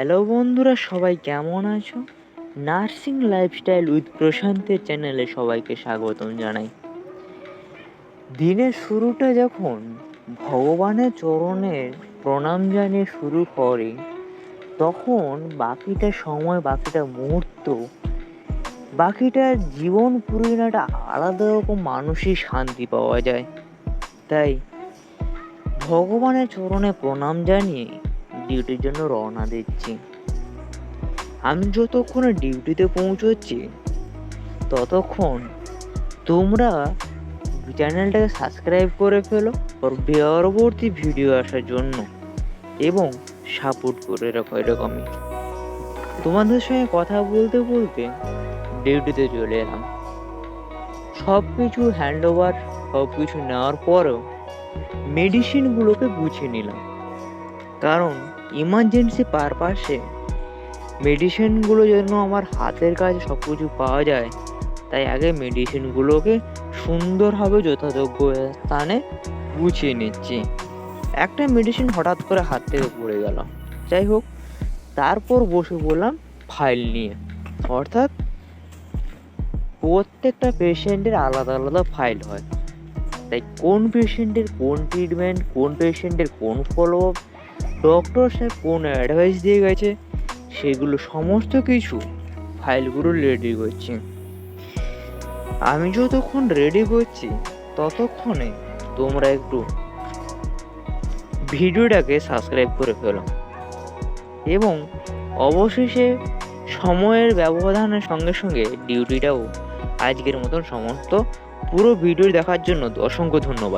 Hello বন্ধুরা, সবাই কেমন আছো? নার্সিং লাইফস্টাইল উইথ প্রশান্তের চ্যানেলে সবাইকে স্বাগতম জানাই। দিনের শুরুটা যখন ভগবানের চরণে প্রণাম জানিয়ে শুরু করে, তখন বাকিটা সময়, বাকিটা মুহূর্ত, বাকিটা জীবন পুরো একটা আলাদা রকম মানসিক শান্তি পাওয়া যায়। তাই ভগবানের চরণে প্রণাম জানিয়ে ডিউটির জন্য রওনা দিচ্ছি। আমি যতক্ষণে ডিউটিতে পৌঁছচ্ছি, ততক্ষণ তোমরা চ্যানেলটাকে সাবস্ক্রাইব করে ফেলো পরবর্তী ভিডিও আসার জন্য এবং সাপোর্ট করে রাখো এরকমই তোমাদের সঙ্গে কথা বলতে বলতে ডিউটিতে চলে এলাম। সব কিছু হ্যান্ড ওভার সব কিছু নেওয়ার পরেও মেডিসিনগুলোকে গুছিয়ে নিলাম। কারণ ইমার্জেন্সি পারপাসে মেডিসিনগুলো যেন আমার হাতের কাছে সব কিছু পাওয়া যায়, তাই আগে মেডিসিনগুলোকে সুন্দরভাবে যথাযোগ্য স্থানে গুছিয়ে নিচ্ছি। একটা মেডিসিন হঠাৎ করে হাত থেকে পড়ে গেল। যাই হোক, তারপর বসে বললাম ফাইল নিয়ে। অর্থাৎ প্রত্যেকটা পেশেন্টের আলাদা আলাদা ফাইল হয়। তাই কোন পেশেন্টের কোন ট্রিটমেন্ট কোন পেশেন্টের কোন ফলো আপ ডক্টর সাহেব কোন অ্যাডভাইস দিয়ে গেছে? সেগুলো সমস্ত কিছু ফাইলগুলো রেডি করছি। আমি যতক্ষণ রেডি করছি, ততক্ষণে তোমরা একটু ভিডিওটাকে সাবস্ক্রাইব করে ফেলো। এবং অবশেষে সময়ের ব্যবধানের সঙ্গে সঙ্গে ডিউটিটাও আজকের মতন সমস্ত পুরো ভিডিও দেখার জন্য অসংখ্য ধন্যবাদ।